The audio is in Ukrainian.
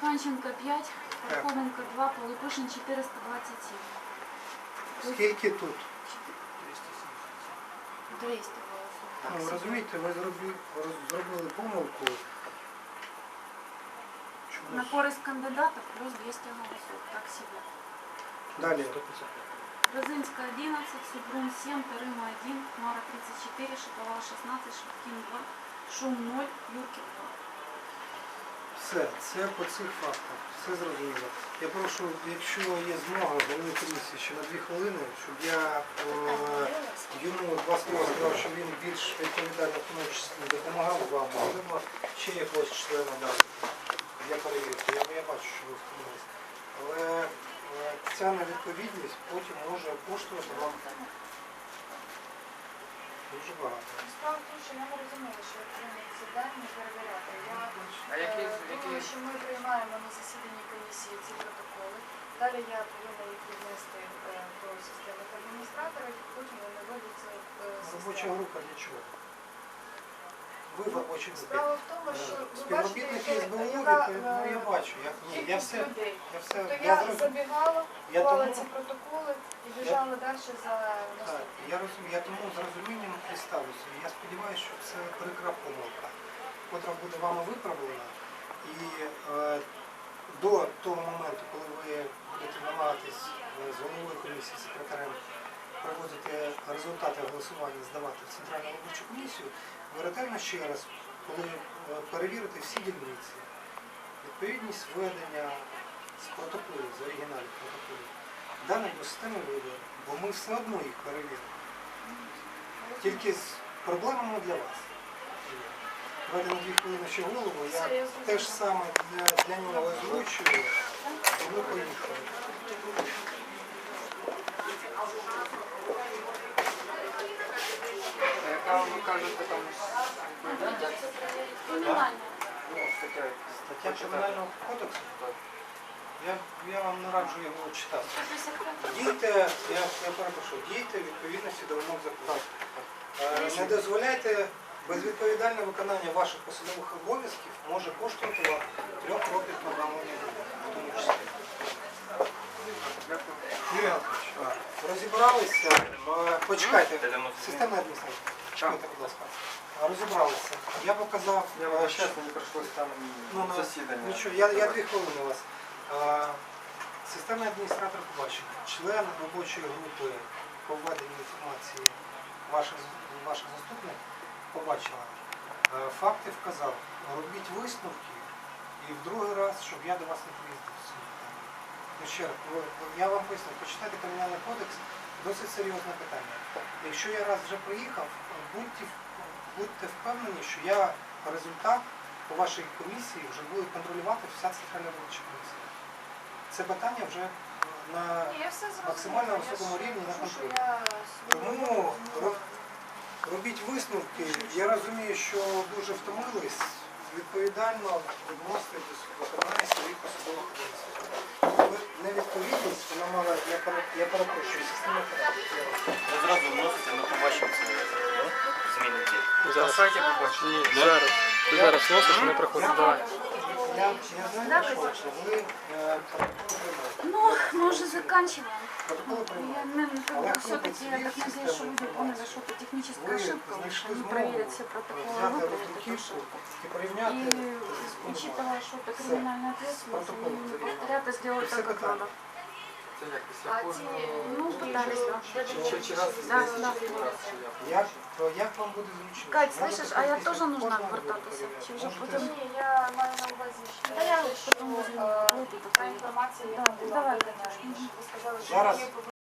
Панченко 5, Пархоменко 2, Полипишин 427. Скільки тут? 200 голосів. Ну, розумієте, ви зробили, зробили помилку. На Чомусь. користь кандидата плюс 200 голосов. Так себе. Далі. Розинська 11, Супрун 7, Тарима 1, Мара 34, Шиповал 16, Шевкін 2, Шум 0, Юрків 2. Все, це по цих фактах. Все зрозуміло. Я прошу, якщо є змога, голови комісії ще на дві хвилини, щоб я е, йому два слова сказав, що він більш відповідально в тому числі допомагав вам, можливо, ще якогось члена дати. Я перевірки. Я, я бачу, що ви втомились. Але е, ця невідповідність потім може коштувати вам дуже багато. Справа в тому, що я не розумію, що ці дані перевіряти. Я А які, е, які... думаю, що ми приймаємо на засіданні комісії ці протоколи. Далі я повинна їх віднести е, до системи адміністратора, і потім вони вводяться в е, Робоча група для чого? Ви в робочій групі. Справа в тому, що ви бачите, Співробітники СБУ, яка ну я е, бачу, я, ні, я все, людей. я все, То я я забігала, Я клала тому- ці протоколи і біжала далі за Так, наступним. я розумію, я тому з розумінням і ставлюся. Я сподіваюся, що це прикра помилка, котра буде вами виправлена. І е, до того моменту, коли ви будете намагатись е, з головою комісії, секретарем приводити результати голосування, здавати в Центральну виборчу комісію, ви ретельно ще раз, коли е, перевірите всі дільниці, відповідність введення з протоколів, з оригіналів протоколів, даних до системи вийде, бо ми все одно їх перевіримо. Тільки з проблемами для вас. Давайте на дві хвилини ще голову. Я я теж саме для, для нього озвучую, і ми поїхали. Яка ви кажете там ну, таке Стаття Кримінального кодексу, я, я вам не раджу його читати. Дійте, я, я перепрошую, дійте відповідності до вимог закону. Е, Не дозволяйте безвідповідальне виконання ваших посадових обов'язків може коштувати вам трьох років програмування в тому числі. Розібралися, е, почекайте, системна адміністрація, чекайте, будь ласка. Розібралися. Я показав, Я вам що- не прийшлося там Ну, ну, засідання. Нічого, я, я дві хвилини у вас. А, Системний адміністратор побачив. Член робочої групи по введенню інформації, ваша, з- ваша заступник побачила. Е, Факти вказав. Робіть висновки і в другий раз, щоб я до вас не приїздив. Ну, ще раз, ви- я вам поясню, почитайте кримінальний кодекс, досить серйозне питання. Якщо я раз вже приїхав, будьте, будьте впевнені, що я результат по вашій комісії вже буде контролювати вся центральна виборча комісія. Це питання вже на Ні, я все зрозуміла. максимально Я високому ж рівні на кажу, що контролі. я свою Тому роботу ро- робіть висновки. Я розумію, що дуже втомились. Відповідально відноситесь до виконання своїх посадових обов'язків. Невідповідність, вона мала, я, пере- я перепрошую, система Ви зразу вносите, ми побачимо це зміни ті. На сайті побачите. Ні, зараз. Ти зараз носиш, вони приходять. Я, я знаю, що що ви е, протоколи приймаєте. Ну, мы уже заканчиваем. Протоколи Я, приймаєте. наверное, как Але бы хто все-таки я так підсвітить надеюсь, что систему люди поняли, інформації? что это техническая Ви ошибка. знайшли Они змогу проверят все протоколы, взяти выправят эту роздруківку ошибку. і порівняти И з кодом. учитывая, что это Все. криминальная ответственность, Протокол они не заведено. повторят и сделают Все так, как питання. надо. Це як після кожного... Ну, пытались. Чи, чи, чи раз Да, десь, да. чи раз, чи як? Як, то як вам буде зручно? Кать, Може, слышишь, а я після тоже нужна кожного вертатися? Чи вже Можете- потім? Ні, я маю на увазі, що Та я потім е, та інформація, Да, яка була давай, видана, конечно. і ви сказали, що Зараз.